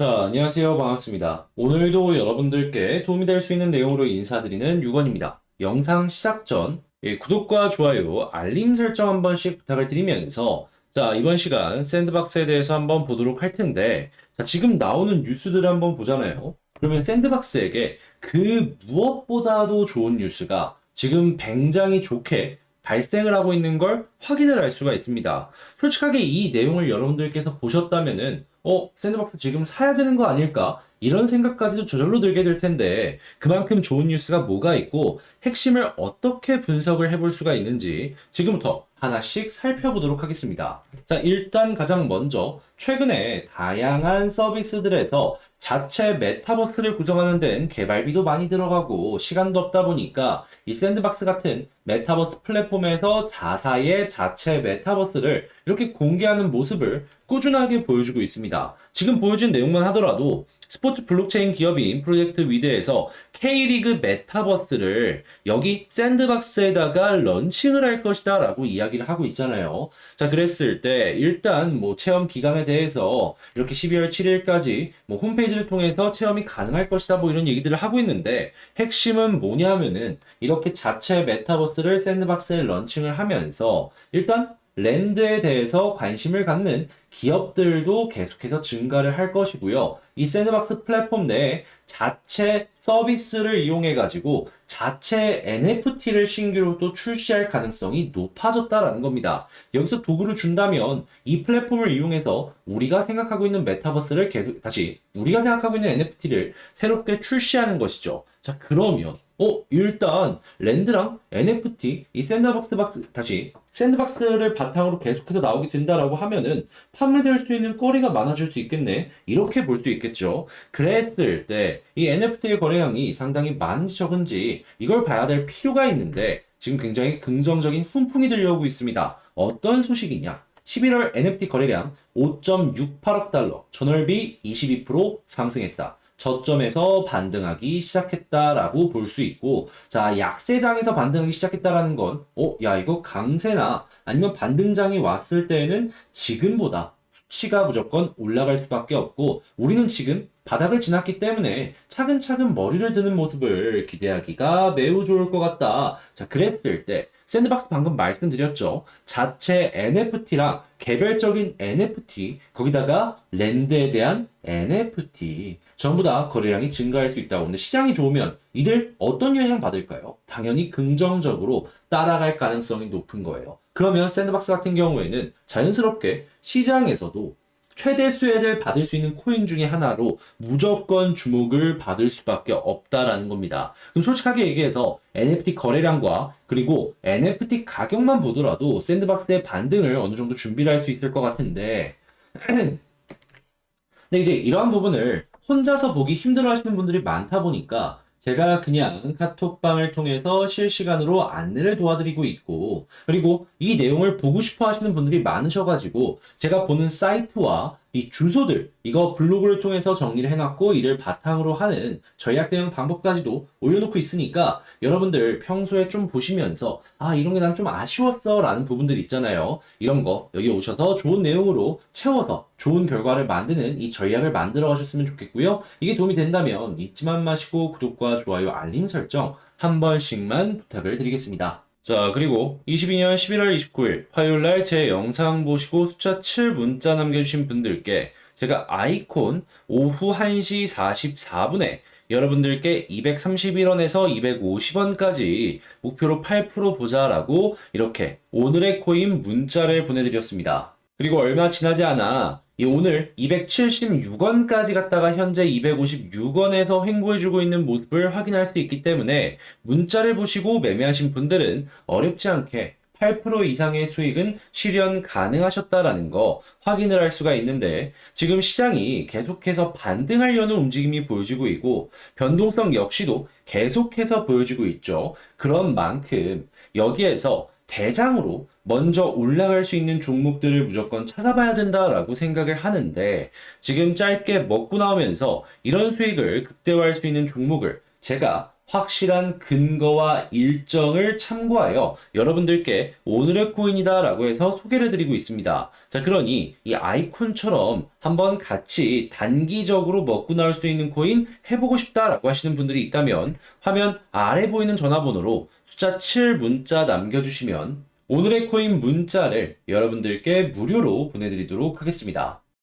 자, 안녕하세요. 반갑습니다. 오늘도 여러분들께 도움이 될 수 있는 내용으로 인사드리는 유건입니다. 영상 시작 전 예, 구독과 좋아요, 알림 설정 한 번씩 부탁을 드리면서 자, 이번 시간 샌드박스에 대해서 한번 보도록 할 텐데 자, 지금 나오는 뉴스들을 한번 보잖아요. 그러면 샌드박스에게 그 무엇보다도 좋은 뉴스가 지금 굉장히 좋게 발생을 하고 있는 걸 확인을 할 수가 있습니다. 솔직하게 이 내용을 여러분들께서 보셨다면은 어, 샌드박스 지금 사야 되는 거 아닐까? 이런 생각까지도 저절로 들게 될 텐데 그만큼 좋은 뉴스가 뭐가 있고 핵심을 어떻게 분석을 해볼 수가 있는지 지금부터 하나씩 살펴보도록 하겠습니다. 자, 일단 가장 먼저 최근에 다양한 서비스들에서 자체 메타버스를 구성하는 데는 개발비도 많이 들어가고 시간도 없다 보니까 이 샌드박스 같은 메타버스 플랫폼에서 자사의 자체 메타버스를 이렇게 공개하는 모습을 꾸준하게 보여주고 있습니다. 지금 보여준 내용만 하더라도 스포츠 블록체인 기업인 프로젝트 위드에서 K리그 메타버스를 여기 샌드박스에다가 런칭을 할 것이다 라고 이야기를 하고 있잖아요. 자, 그랬을 때 일단 뭐 체험 기간에 대해서 이렇게 12월 7일까지 뭐 홈페이지 를 통해서 체험이 가능할 것이다 뭐 이런 얘기들을 하고 있는데 핵심은 뭐냐면은 이렇게 자체 메타버스를 샌드박스에 런칭을 하면서 일단 랜드에 대해서 관심을 갖는 기업들도 계속해서 증가를 할 것이고요. 이 샌드박스 플랫폼 내에 자체 서비스를 이용해 가지고 자체 NFT를 신규로 또 출시할 가능성이 높아졌다라는 겁니다. 여기서 도구를 준다면 이 플랫폼을 이용해서 우리가 생각하고 있는 메타버스를 계속 다시 우리가 생각하고 있는 NFT를 새롭게 출시하는 것이죠. 자, 그러면 어, 일단 랜드랑 NFT 이 샌드박스 박스 다시 샌드박스를 바탕으로 계속해서 나오게 된다라고 하면은 판매될 수 있는 거리가 많아질 수 있겠네. 이렇게 볼 수 있겠죠. 그랬을 때 이 NFT의 거래량이 상당히 많은지 적은지 이걸 봐야 될 필요가 있는데 지금 굉장히 긍정적인 훈풍이 들려오고 있습니다. 어떤 소식이냐? 11월 NFT 거래량 5.68억 달러, 전월비 22% 상승했다. 저점에서 반등하기 시작했다라고 볼 수 있고, 자, 약세장에서 반등하기 시작했다라는 건, 어, 야, 이거 강세나 아니면 반등장이 왔을 때에는 지금보다 수치가 무조건 올라갈 수밖에 없고, 우리는 지금 바닥을 지났기 때문에 차근차근 머리를 드는 모습을 기대하기가 매우 좋을 것 같다. 자, 그랬을 때, 샌드박스 방금 말씀드렸죠. 자체 NFT랑 개별적인 NFT, 거기다가 랜드에 대한 NFT, 전부 다 거래량이 증가할 수 있다고. 근데 시장이 좋으면 이들 어떤 영향 받을까요? 당연히 긍정적으로 따라갈 가능성이 높은 거예요. 그러면 샌드박스 같은 경우에는 자연스럽게 시장에서도 최대 수혜를 받을 수 있는 코인 중에 하나로 무조건 주목을 받을 수밖에 없다라는 겁니다. 그럼 솔직하게 얘기해서 NFT 거래량과 그리고 NFT 가격만 보더라도 샌드박스의 반등을 어느 정도 준비를 할 수 있을 것 같은데 근데 이제 이러한 부분을 혼자서 보기 힘들어 하시는 분들이 많다 보니까 제가 그냥 카톡방을 통해서 실시간으로 안내를 도와드리고 있고, 그리고 이 내용을 보고 싶어 하시는 분들이 많으셔가지고, 제가 보는 사이트와 이 주소들, 이거 블로그를 통해서 정리를 해놨고, 이를 바탕으로 하는 전략 대응 방법까지도 올려놓고 있으니까, 여러분들 평소에 좀 보시면서, 아, 이런 게 난 좀 아쉬웠어. 라는 부분들 있잖아요. 이런 거, 여기 오셔서 좋은 내용으로 채워서 좋은 결과를 만드는 이 전략을 만들어 가셨으면 좋겠고요. 이게 도움이 된다면 잊지만 마시고 구독과 좋아요, 알림 설정 한 번씩만 부탁을 드리겠습니다. 자, 그리고 22년 11월 29일 화요일 날 제 영상 보시고 숫자 7 문자 남겨주신 분들께 제가 아이콘 오후 1시 44분에 여러분들께 231원에서 250원까지 목표로 8% 보자라고 이렇게 오늘의 코인 문자를 보내드렸습니다. 그리고 얼마 지나지 않아 이 오늘 276원까지 갔다가 현재 256원에서 횡보해주고 있는 모습을 확인할 수 있기 때문에 문자를 보시고 매매하신 분들은 어렵지 않게 8% 이상의 수익은 실현 가능하셨다라는 거 확인을 할 수가 있는데 지금 시장이 계속해서 반등하려는 움직임이 보여지고 있고 변동성 역시도 계속해서 보여지고 있죠. 그런 만큼 여기에서 대장으로 먼저 올라갈 수 있는 종목들을 무조건 찾아봐야 된다라고 생각을 하는데 지금 짧게 먹고 나오면서 이런 수익을 극대화할 수 있는 종목을 제가 확실한 근거와 일정을 참고하여 여러분들께 오늘의 코인이다 라고 해서 소개를 해드리고 있습니다. 자, 그러니 이 아이콘처럼 한번 같이 단기적으로 먹고 나올 수 있는 코인 해보고 싶다 라고 하시는 분들이 있다면 화면 아래 보이는 전화번호로 숫자 7 문자 남겨주시면 오늘의 코인 문자를 여러분들께 무료로 보내드리도록 하겠습니다.